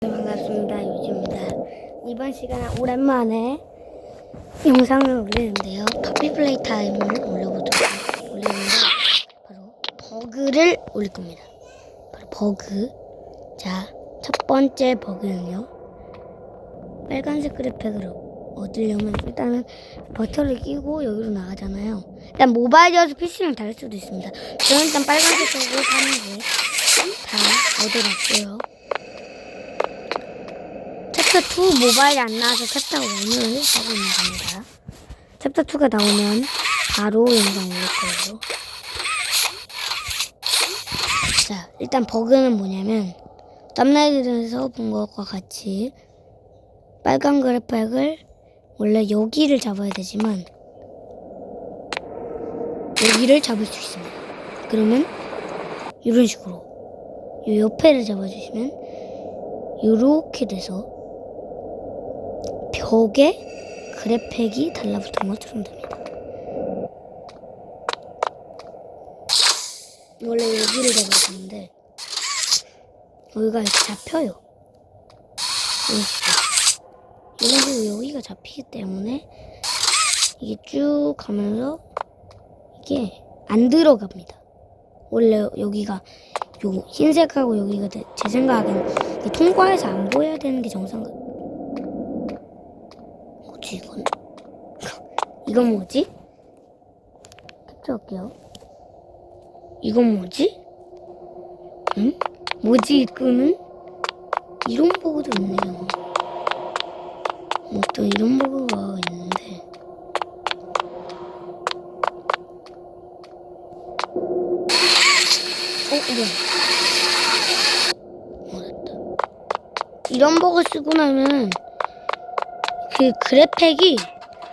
네, 반갑습니다. 유지입니다. 이번 시간에 오랜만에 영상을 올리는데요. 파피 플레이 타임을 올려보도록 올리는데 바로 버그를 올릴 겁니다. 바로 버그. 자, 첫 번째 버그는요. 빨간색 그래픽으로 얻으려면 일단은 버터를 끼고 여기로 나가잖아요. 일단 모바일이어서 PC랑 다를 수도 있습니다. 저는 일단 빨간색으로 하는 게다 얻어놨고요. 챕터 2 모바일이 안 나와서 챕터 1을 하고 있는 겁니다. 챕터 2가 나오면 바로 영상 올릴 거예요. 자, 일단 버그는 뭐냐면 땀나이드에서 본 것과 같이 빨간 그래픽을 원래 여기를 잡아야 되지만 여기를 잡을 수 있습니다. 그러면 이런 식으로 이 옆에를 잡아주시면 이렇게 돼서 벽에 그래픽이 달라붙은 것처럼 됩니다. 원래 여기를 잡아주는데 여기가 이렇게 잡혀요. 이런 여기가 잡히기 때문에 이게 쭉 가면서 이게 안 들어갑니다. 원래 여기가 요 흰색하고 여기가 제- 제 생각엔 통과해서 안 보여야 되는 게 정상 같 뭐지 이건? 이건 뭐지? 캡처할게요. 이건 뭐지? 응? 뭐지 이거는? 이런 버그도 있네요. 뭐또 이런 버그가 있는데. 어, 뭐야. 어, 됐다. 이런 버그 쓰고 나면 그 그래픽이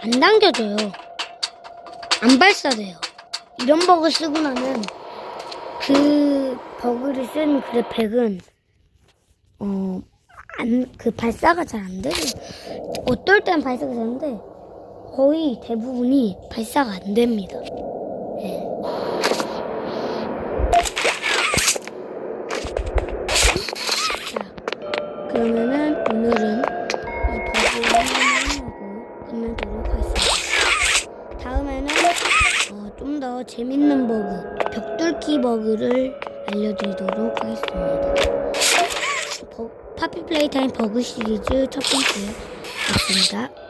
안 당겨져요. 안 발사돼요. 이런 버그 쓰고 나면 그 버그를 쓴 그래픽은 어, 안, 그 발사가 잘안 되고 어떨 땐 발사가 되는데 거의 대부분이 발사가 안 됩니다. 예. 자, 그러면 더 재밌는 버그, 벽뚫기 버그를 알려드리도록 하겠습니다. 버, 파피 플레이 타임 버그 시리즈 첫 번째 였습니다.